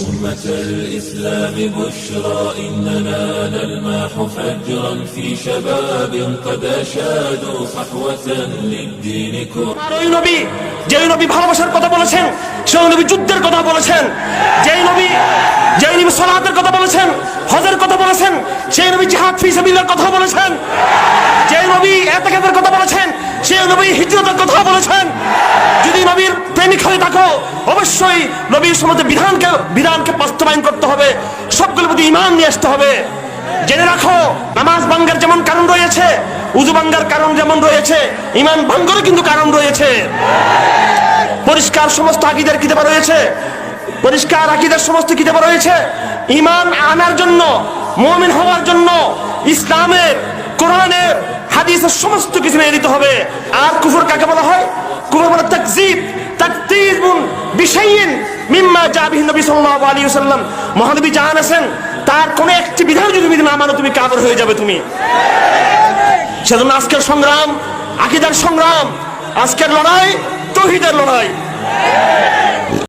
أمة الإسلام بشرى إننا نلمح فجرا في شباب قد أشادوا صحوة للدين كرة আর ওই নবী যেই নবী ভালোবাসার কথা বলেছেন সেই নবী যুদ্ধের কথা বলেছেন যেই নবী যেই নবী সলাতের কথা বলেছেন হজের কথা বলেছেন সেই নবী জিহাদ ফি সাবিলের কথা বলেছেন যেই নবী এতেকাদের কথা বলেছেন সেই নবী হিজরতের কথা বলেছেন অবশ্যই নবীর সমস্ত বিধানকে বিধানকে বাস্তবায়ন করতে হবে। প্রতি ইমান নিয়ে আসতে হবে। জেনে রাখো, নামাজ ভাঙ্গার যেমন কারণ রয়েছে, উজু ভাঙ্গার কারণ যেমন রয়েছে, ইমান কিন্তু কারণ রয়েছে। পরিষ্কার সমস্ত আকিদের কিতাবা রয়েছে? পরিষ্কার আকিদের সমস্ত কিতাবা রয়েছে? ইমান আনার জন্য, মুমিন হওয়ার জন্য ইসলামের, কোরআনের, হাদিসের সমস্ত কিছু মেনে নিতে হবে। আর কুফর কাকে বলা হয়? বিশাইইন মিম্মা জাবিহি নবী সাল্লাল্লাহু আলাইহি ওয়াসাল্লাম। মহানবী জাহান আছেন, তার কোন একটি বিধান যদি না মানো, তুমি কাফের হয়ে যাবে তুমি। সেজন্য আজকের সংগ্রাম, আকিদার সংগ্রাম, আজকের লড়াই, তহিদের লড়াই।